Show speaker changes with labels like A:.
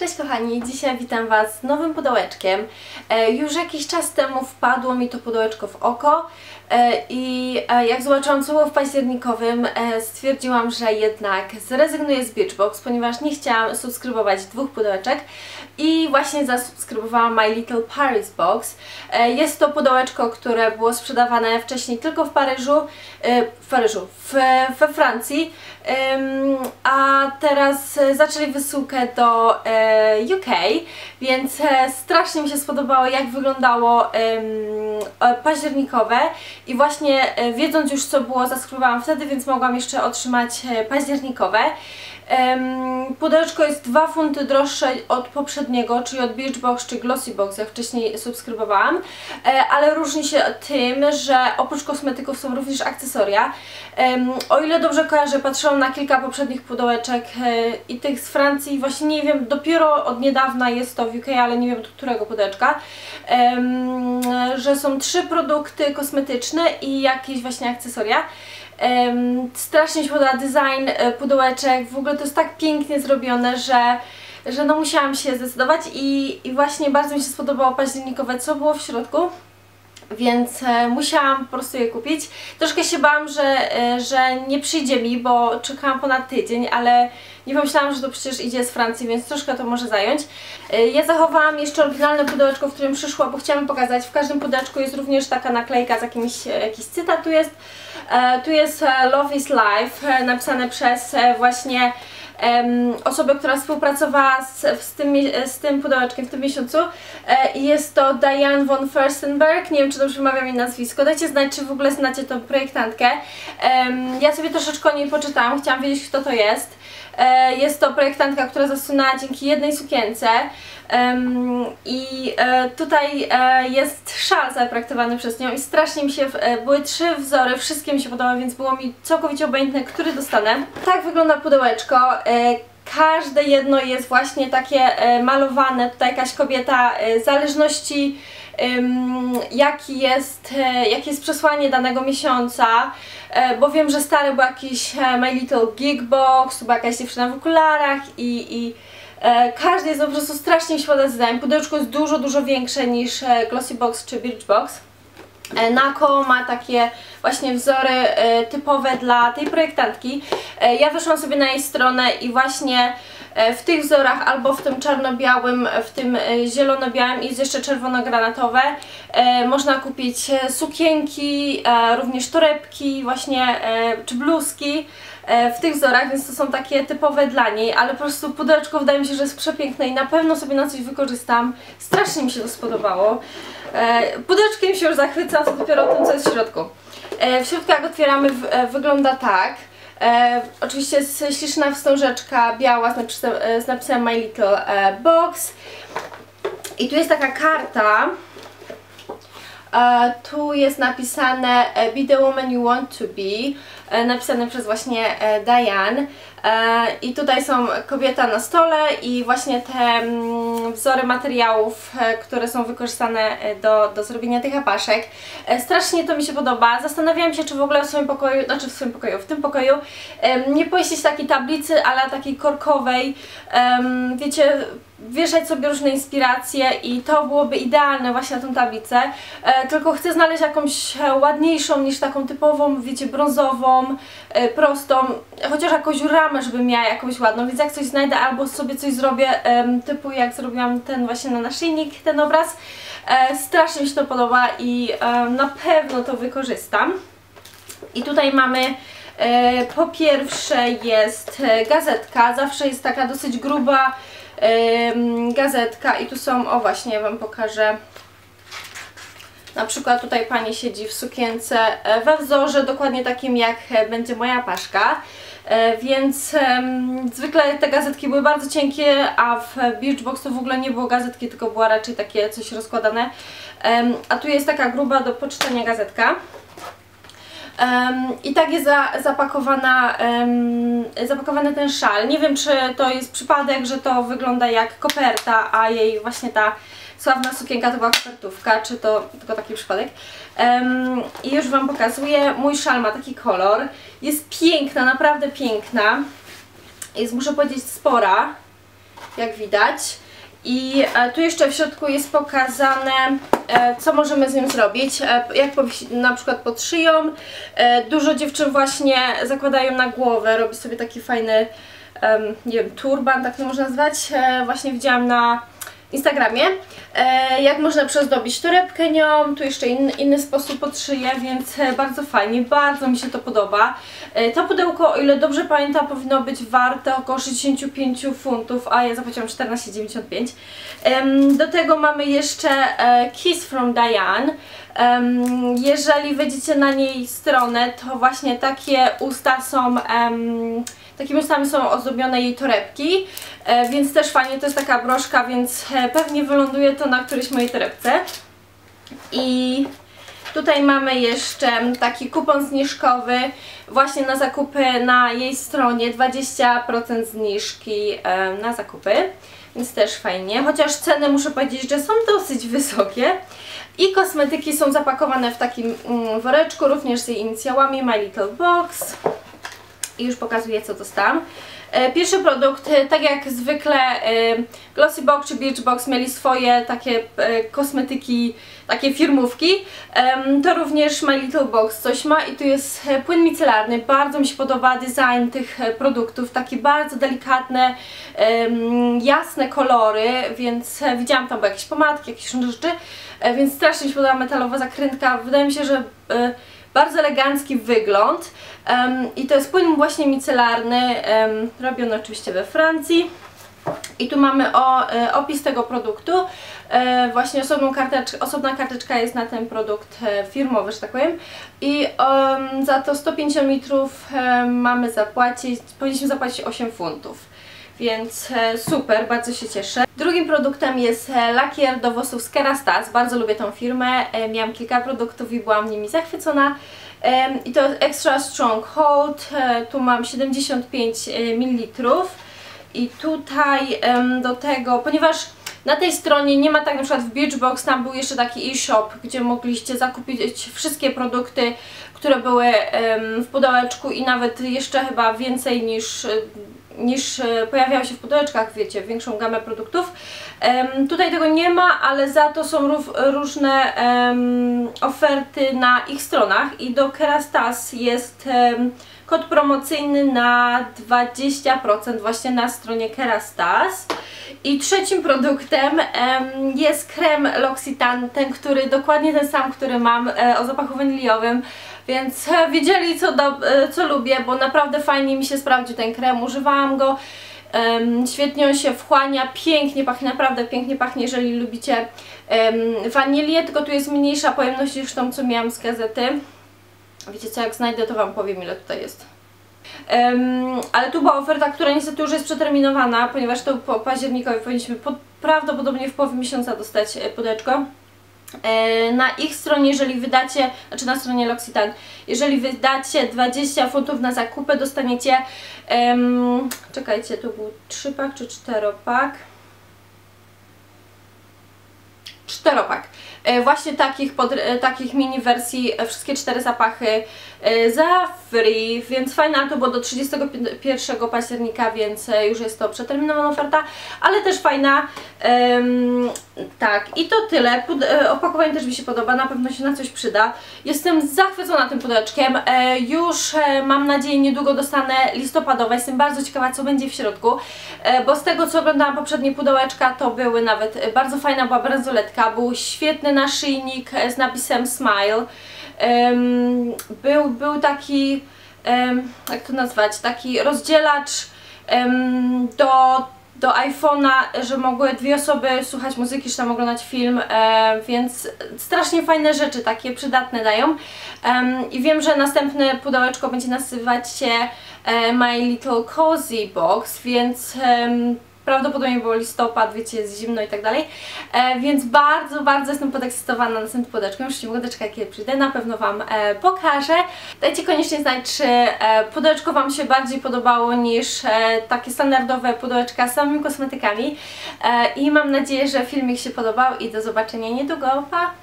A: Cześć kochani, dzisiaj witam Was z nowym pudełeczkiem. E, już jakiś czas temu wpadło mi to pudełeczko w oko e, i e, jak zobaczyłam co było w październikowym stwierdziłam, że jednak zrezygnuję z Beachbox, ponieważ nie chciałam subskrybować dwóch pudełeczek i właśnie zasubskrybowałam My Little Paris Box. Jest to pudełeczko, które było sprzedawane wcześniej tylko w Paryżu, w Paryżu, w, we Francji, a teraz zaczęli wysyłkę do UK, więc e, strasznie mi się spodobało jak wyglądało e, październikowe i właśnie e, wiedząc już co było zaskrybowałam wtedy, więc mogłam jeszcze otrzymać e, październikowe. Pudełeczko jest 2 funty droższe od poprzedniego, czyli od Beachbox czy Glossybox, jak wcześniej subskrybowałam, e, ale różni się tym, że oprócz kosmetyków są również akcesoria. O ile dobrze kojarzę, patrzyłam na kilka poprzednich pudełeczek e, i tych z Francji, właśnie nie wiem, dopiero od niedawna jest to w UK, ale nie wiem do którego pudełeczka, że są trzy produkty kosmetyczne i jakieś właśnie akcesoria. Strasznie mi się podoba design e, pudełeczek, w ogóle to jest tak pięknie zrobione, że, że no musiałam się zdecydować i, i właśnie bardzo mi się spodobało październikowe, co było w środku. Więc e, musiałam po prostu je kupić. Troszkę się bałam, że, e, że nie przyjdzie mi, bo czekałam ponad tydzień, ale nie pomyślałam, że to przecież idzie z Francji, więc troszkę to może zająć. E, ja zachowałam jeszcze oryginalne pudełeczko, w którym przyszła, bo chciałam pokazać. W każdym pudełeczku jest również taka naklejka z jakimś, jakiś cytat tu jest. Tu jest Love is Life, napisane przez właśnie em, osobę, która współpracowała z, z, tym, z tym pudełeczkiem w tym miesiącu e, jest to Diane von Furstenberg, nie wiem czy dobrze wymawiam jej nazwisko, dajcie znać czy w ogóle znacie tą projektantkę. Ja sobie troszeczkę o niej poczytałam, chciałam wiedzieć kto to jest. E, jest to projektantka, która zasunęła dzięki jednej sukience i e, tutaj e, jest szal zaprojektowany przez nią i strasznie mi się, były trzy wzory, wszystkie mi się podobały, więc było mi całkowicie obojętne, który dostanę. Tak wygląda pudełeczko. Każde jedno jest właśnie takie malowane, tutaj jakaś kobieta zależności jaki jest, e, jakie jest przesłanie danego miesiąca, e, bo wiem, że stary był jakiś e, My Little Geek Box, była jakaś dziewczyna w okularach i, i każdy jest po prostu strasznie podoba design. Pudełeczko jest dużo, dużo większe niż Glossy Box czy Birchbox. E, Nako ma takie właśnie wzory typowe dla tej projektantki. Ja weszłam sobie na jej stronę i właśnie w tych wzorach albo w tym czarno-białym, w tym e, zielono-białym i jest jeszcze czerwono-granatowe e, można kupić e, sukienki, e, również torebki właśnie e, czy bluzki e, w tych wzorach, więc to są takie typowe dla niej, ale po prostu pudełeczko wydaje mi się, że jest przepiękne i na pewno sobie na coś wykorzystam. Strasznie mi się to spodobało. E, Pudełeczkiem się już zachwycam, co dopiero o tym, co jest w środku. E, W środku jak otwieramy e, wygląda tak. E, oczywiście jest śliczna wstążeczka biała z napisem, z napisem My Little e, Box. I tu jest taka karta. Tu jest napisane e, Be the woman you want to be, e, napisane przez właśnie e, Diane. I tutaj są kobieta na stole i właśnie te mm, wzory materiałów, które są wykorzystane do, do zrobienia tych apaszek. Strasznie to mi się podoba. Zastanawiałam się, czy w ogóle w swoim pokoju, znaczy w swoim pokoju, w tym pokoju nie pojeździć takiej tablicy, ale takiej korkowej. Wiecie, wieszać sobie różne inspiracje i to byłoby idealne właśnie na tą tablicę, e, tylko chcę znaleźć jakąś e, ładniejszą niż taką typową, wiecie, brązową, e, prostą, chociaż jakąś ramę, żeby miała jakąś ładną, więc jak coś znajdę albo sobie coś zrobię, em, typu jak zrobiłam ten właśnie na naszyjnik, ten obraz, e, strasznie mi się to podoba i e, na pewno to wykorzystam. I tutaj mamy e, po pierwsze jest e, gazetka, zawsze jest taka dosyć gruba gazetka i tu są, o właśnie Wam pokażę na przykład tutaj pani siedzi w sukience e, we wzorze dokładnie takim jak e, będzie moja paszka. E, Więc zwykle te gazetki były bardzo cienkie, a w Beachbox to w ogóle nie było gazetki, tylko była raczej takie coś rozkładane. A tu jest taka gruba do poczytania gazetka. I tak jest za, zapakowana, zapakowany ten szal. Nie wiem, czy to jest przypadek, że to wygląda jak koperta, a jej właśnie ta sławna sukienka to była kopertówka, czy to tylko taki przypadek. I już Wam pokazuję. Mój szal ma taki kolor. Jest piękna, naprawdę piękna. Jest, muszę powiedzieć, spora. jak widać. I e, tu jeszcze w środku jest pokazane, e, co możemy z nim zrobić, e, jak na przykład pod szyją. Dużo dziewczyn właśnie zakładają na głowę, robi sobie taki fajny, nie wiem, turban, tak to można nazwać. Właśnie widziałam na Instagramie, e, jak można przezdobić torebkę nią, tu jeszcze in, inny sposób pod szyję, więc e, bardzo fajnie, bardzo mi się to podoba. E, to pudełko, o ile dobrze pamiętam, powinno być warte około 65 funtów, a ja zapłaciłam 14,95. Do tego mamy jeszcze Kiss from Diane. Jeżeli wejdziecie na niej stronę, to właśnie takie usta są Takimi ustami są ozdobione jej torebki, e, więc też fajnie, to jest taka broszka, więc e, pewnie wyląduje to na którejś mojej torebce. I tutaj mamy jeszcze taki kupon zniżkowy właśnie na zakupy na jej stronie, 20% zniżki e, na zakupy, więc też fajnie, chociaż ceny muszę powiedzieć, że są dosyć wysokie. I kosmetyki są zapakowane w takim mm, woreczku, również z jej inicjałami My Little Box i już pokazuję co dostałam. E, pierwszy produkt, e, tak jak zwykle e, Glossybox czy Birchbox mieli swoje takie kosmetyki, takie firmówki, to również My Little Box coś ma i tu jest płyn micelarny, bardzo mi się podoba design tych produktów, takie bardzo delikatne, jasne kolory, więc widziałam tam jakieś pomadki, jakieś różne rzeczy, więc strasznie mi się podoba metalowa zakrętka, wydaje mi się, że bardzo elegancki wygląd um, i to jest płyn właśnie micelarny, um, robiony oczywiście we Francji. I tu mamy o, e, opis tego produktu, e, właśnie osobną kartecz, osobna karteczka jest na ten produkt e, firmowy, że tak powiem. I um, za to 150 litrów mamy zapłacić, powinniśmy zapłacić 8 funtów więc e, super, bardzo się cieszę. Drugim produktem jest e, lakier do włosów z bardzo lubię tą firmę, e, miałam kilka produktów i byłam nimi zachwycona. I to jest Extra Strong Hold, tu mam 75 ml i tutaj do tego, ponieważ na tej stronie nie ma tak na przykład w Beachbox, tam był jeszcze taki e-shop, gdzie mogliście zakupić wszystkie produkty, które były w pudełeczku i nawet jeszcze chyba więcej niż niż e, pojawiały się w pudełeczkach, wiecie, większą gamę produktów. Tutaj tego nie ma, ale za to są różne oferty na ich stronach i do Kerastas jest kod promocyjny na 20% właśnie na stronie Kerastas. I trzecim produktem jest krem L'Occitane, ten, który dokładnie ten sam, który mam e, o zapachu waniliowym. Więc e, wiedzieli co, do, e, co lubię, bo naprawdę fajnie mi się sprawdził ten krem, używałam go. Um, świetnie on się wchłania, pięknie pachnie, naprawdę pięknie pachnie, jeżeli lubicie um, wanilię, tylko tu jest mniejsza pojemność niż tą, co miałam z gazety. Wiecie co, jak znajdę, to Wam powiem, ile tutaj jest. Um, ale tu była oferta, która niestety już jest przeterminowana, ponieważ to po październikowi powinniśmy po, prawdopodobnie w połowie miesiąca dostać e, pudełeczko. E, na ich stronie, jeżeli wydacie, znaczy na stronie L'Occitane, jeżeli wydacie 20 funtów na zakupy, dostaniecie, um, czekajcie, to był 3 pak czy 4 pak? Czteropak. E, właśnie takich, pod, e, takich mini wersji, e, wszystkie cztery zapachy za free, więc fajna to było do 31 października, więc już jest to przeterminowana oferta, ale też fajna, um, tak i to tyle, Pud opakowanie też mi się podoba, na pewno się na coś przyda, jestem zachwycona tym pudełeczkiem, już mam nadzieję niedługo dostanę listopadowe, jestem bardzo ciekawa co będzie w środku, bo z tego co oglądałam poprzednie pudełeczka to były nawet bardzo fajna była bransoletka, był świetny naszyjnik z napisem Smile. Był, był taki, jak to nazwać, taki rozdzielacz do, do iPhone'a, że mogły dwie osoby słuchać muzyki, czy tam oglądać film, e, więc strasznie fajne rzeczy, takie przydatne dają. I wiem, że następne pudełeczko będzie nazywać się e, My Little Cozy Box, więc prawdopodobnie było listopad, wiecie, jest zimno i tak dalej, e, więc bardzo, bardzo jestem podekscytowana następnym pudełeczkiem, już nie mogę doczekać kiedy przyjdę, na pewno Wam e, pokażę. Dajcie koniecznie znać, czy e, pudełeczko Wam się bardziej podobało niż e, takie standardowe pudełeczka z samymi kosmetykami e, i mam nadzieję, że filmik się podobał i do zobaczenia niedługo, pa!